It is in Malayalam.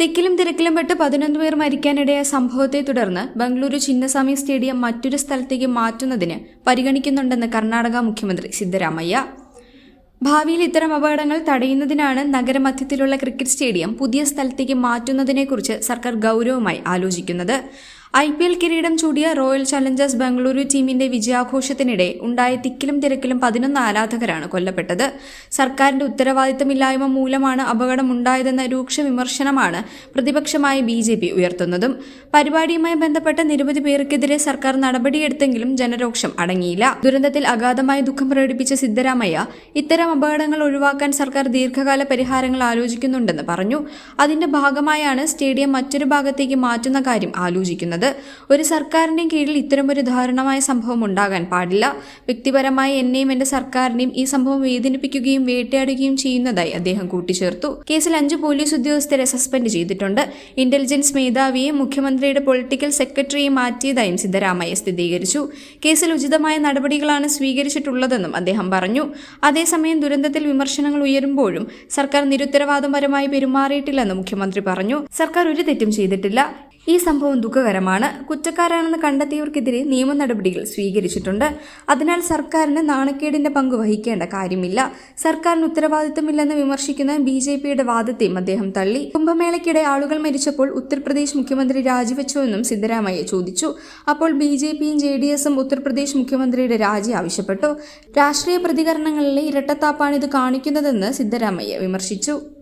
തിക്കിലും തിരക്കിലും പെട്ട് പതിനൊന്ന് പേർ മരിക്കാനിടയ സംഭവത്തെ തുടർന്ന് ബംഗളൂരു ചിന്നസ്വാമി സ്റ്റേഡിയം മറ്റൊരു സ്ഥലത്തേക്ക് മാറ്റുന്നതിന് പരിഗണിക്കുന്നുണ്ടെന്ന് കർണാടക മുഖ്യമന്ത്രി സിദ്ധരാമയ്യ. ഭാവിയിൽ ഇത്തരം അപകടങ്ങൾ തടയുന്നതിനാണ് നഗരമധ്യത്തിലുള്ള ക്രിക്കറ്റ് സ്റ്റേഡിയം പുതിയ സ്ഥലത്തേക്ക് മാറ്റുന്നതിനെക്കുറിച്ച് സർക്കാർ ഗൗരവമായി ആലോചിക്കുന്നത്. ഐ പി എൽ കിരീടം ചൂടിയ റോയൽ ചലഞ്ചേഴ്സ് ബംഗളൂരു ടീമിന്റെ വിജയാഘോഷത്തിനിടെ ഉണ്ടായ തിക്കിലും തിരക്കിലും പതിനൊന്ന് ആരാധകരാണ് കൊല്ലപ്പെട്ടത്. സർക്കാരിന്റെ ഉത്തരവാദിത്തമില്ലായ്മ മൂലമാണ് അപകടം ഉണ്ടായതെന്ന രൂക്ഷ വിമർശനമാണ് പ്രതിപക്ഷമായ ബി ജെ പി ഉയർത്തുന്നതും. പരിപാടിയുമായി ബന്ധപ്പെട്ട നിരവധി പേർക്കെതിരെ സർക്കാർ നടപടിയെടുത്തെങ്കിലും ജനരോക്ഷം അടങ്ങിയില്ല. ദുരന്തത്തിൽ അഗാധമായ ദുഃഖം പ്രകടിപ്പിച്ച സിദ്ധരാമയ്യ ഇത്തരം അപകടങ്ങൾ ഒഴിവാക്കാൻ സർക്കാർ ദീർഘകാല പരിഹാരങ്ങൾ ആലോചിക്കുന്നുണ്ടെന്ന് പറഞ്ഞു. അതിന്റെ ഭാഗമായാണ് സ്റ്റേഡിയം മറ്റൊരു ഭാഗത്തേക്ക് മാറ്റുന്ന കാര്യം ആലോചിക്കുന്നത്. ഒരു സർക്കാരിന്റെയും കീഴിൽ ഇത്തരമൊരു ദാരുണമായ സംഭവം ഉണ്ടാകാൻ പാടില്ല. വ്യക്തിപരമായി എന്നെയും എന്റെ സർക്കാരിനെയും ഈ സംഭവം വേദനിപ്പിക്കുകയും വേട്ടയാടുകയും ചെയ്യുന്നതായി അദ്ദേഹം കൂട്ടിച്ചേർത്തു. കേസിൽ അഞ്ച് പോലീസ് ഉദ്യോഗസ്ഥരെ സസ്പെൻഡ് ചെയ്തിട്ടുണ്ട്. ഇന്റലിജൻസ് മേധാവിയെയും മുഖ്യമന്ത്രിയുടെ പൊളിറ്റിക്കൽ സെക്രട്ടറിയെ മാറ്റിയതായും സിദ്ധരാമയ്യ സ്ഥിരീകരിച്ചു. കേസിൽ ഉചിതമായ നടപടികളാണ് സ്വീകരിച്ചിട്ടുള്ളതെന്നും അദ്ദേഹം പറഞ്ഞു. അതേസമയം ദുരന്തത്തിൽ വിമർശനങ്ങൾ ഉയരുമ്പോഴും സർക്കാർ നിരുത്തരവാദപരമായി പെരുമാറിയിട്ടില്ലെന്ന് മുഖ്യമന്ത്രി പറഞ്ഞു. സർക്കാർ ഒരു തെറ്റും ചെയ്തിട്ടില്ല. ഈ സംഭവം ദുഃഖകരമാണ്. കുറ്റക്കാരാണെന്ന് കണ്ടെത്തിയവർക്കെതിരെ നിയമ നടപടികൾ സ്വീകരിച്ചിട്ടുണ്ട്. അതിനാൽ സർക്കാരിന് നാണക്കേടിന്റെ പങ്ക് വഹിക്കേണ്ട കാര്യമില്ല. സർക്കാരിന് ഉത്തരവാദിത്തമില്ലെന്ന് വിമർശിക്കുന്ന ബി ജെ പിയുടെ വാദത്തെയും അദ്ദേഹം തള്ളി. കുംഭമേളയ്ക്കിടെ ആളുകൾ മരിച്ചപ്പോൾ ഉത്തർപ്രദേശ് മുഖ്യമന്ത്രി രാജിവെച്ചുവെന്നും സിദ്ധരാമയ്യ ചോദിച്ചു. അപ്പോൾ ബി ജെ പിയും ജെ ഡി എസും ഉത്തർപ്രദേശ് മുഖ്യമന്ത്രിയുടെ രാജി ആവശ്യപ്പെട്ടു. രാഷ്ട്രീയ പ്രതികരണങ്ങളിലെ ഇരട്ടത്താപ്പാണ് ഇത് കാണിക്കുന്നതെന്ന് സിദ്ധരാമയ്യ വിമർശിച്ചു.